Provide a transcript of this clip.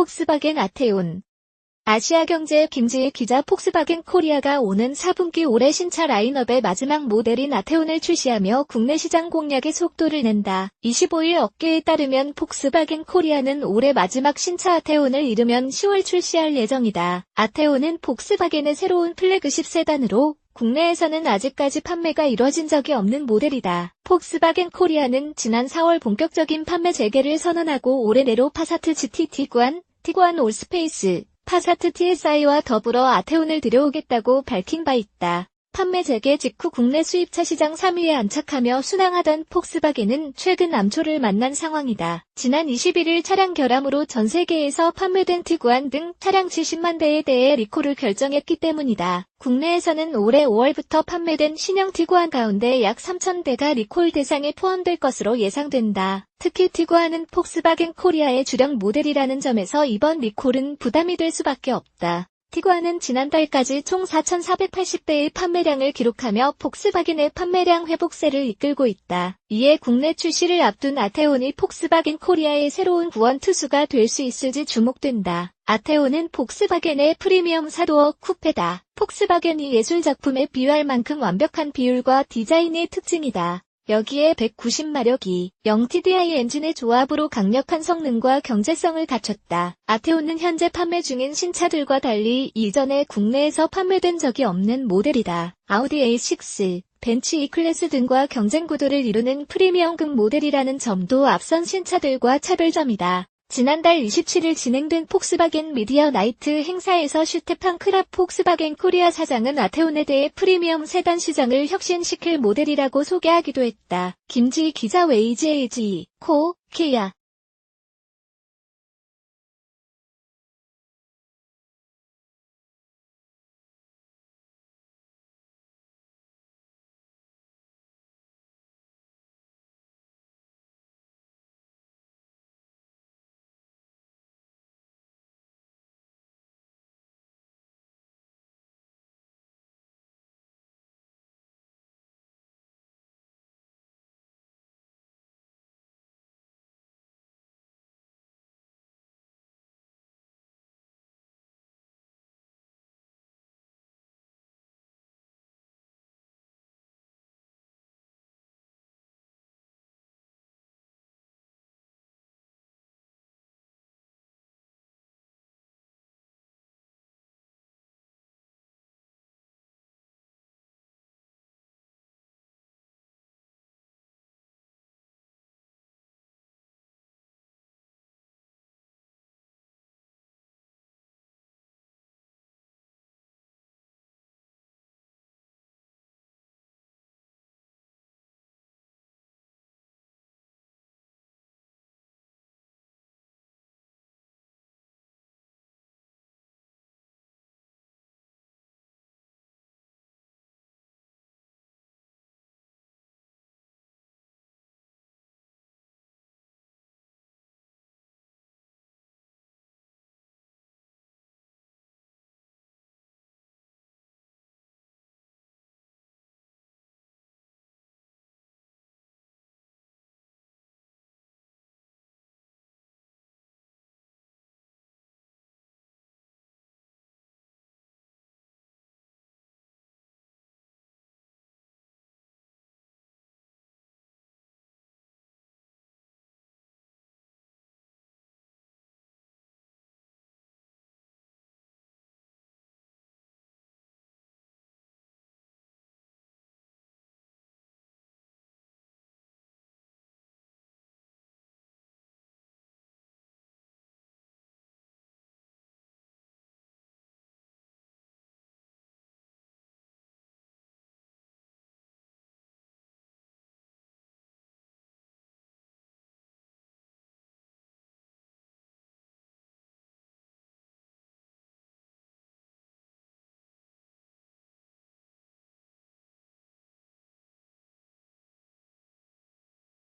폭스바겐 아테온 아시아경제 김지희 기자 폭스바겐 코리아가 오는 4분기 올해 신차 라인업의 마지막 모델인 아테온을 출시하며 국내 시장 공략에 속도를 낸다. 25일 업계에 따르면 폭스바겐 코리아는 올해 마지막 신차 아테온을 이르면 10월 출시할 예정이다. 아테온은 폭스바겐의 새로운 플래그십 세단으로 국내에서는 아직까지 판매가 이뤄진 적이 없는 모델이다. 폭스바겐 코리아는 지난 4월 본격적인 판매 재개를 선언하고 올해 내로 파사트 GT 티구안, 티구안 올스페이스, 파사트 TSI와 더불어 아테온을 들여오겠다고 밝힌 바 있다. 판매 재개 직후 국내 수입차 시장 3위에 안착하며 순항하던 폭스바겐은 최근 암초를 만난 상황이다. 지난 21일 차량 결함으로 전 세계에서 판매된 티구안 등 차량 70만 대에 대해 리콜을 결정했기 때문이다. 국내에서는 올해 5월부터 판매된 신형 티구안 가운데 약 3,000대가 리콜 대상에 포함될 것으로 예상된다. 특히 티구안은 폭스바겐 코리아의 주력 모델이라는 점에서 이번 리콜은 부담이 될 수밖에 없다. 티구안은 지난달까지 총 4,480대의 판매량을 기록하며 폭스바겐의 판매량 회복세를 이끌고 있다. 이에 국내 출시를 앞둔 아테온이 폭스바겐 코리아의 새로운 구원 투수가 될 수 있을지 주목된다. 아테온은 폭스바겐의 프리미엄 사도어 쿠페다. 폭스바겐이 예술작품에 비유할 만큼 완벽한 비율과 디자인의 특징이다. 여기에 190마력이 0TDI 엔진의 조합으로 강력한 성능과 경제성을 갖췄다. 아테온은 현재 판매 중인 신차들과 달리 이전에 국내에서 판매된 적이 없는 모델이다. 아우디 A6, 벤츠 E클래스 등과 경쟁 구도를 이루는 프리미엄급 모델이라는 점도 앞선 신차들과 차별점이다. 지난달 27일 진행된 폭스바겐 미디어 나이트 행사에서 슈테판 크랍 폭스바겐 코리아 사장은 아테온에 대해 프리미엄 세단 시장을 혁신시킬 모델이라고 소개하기도 했다. 김지희 기자 웨이지 에이지, 코, 케야,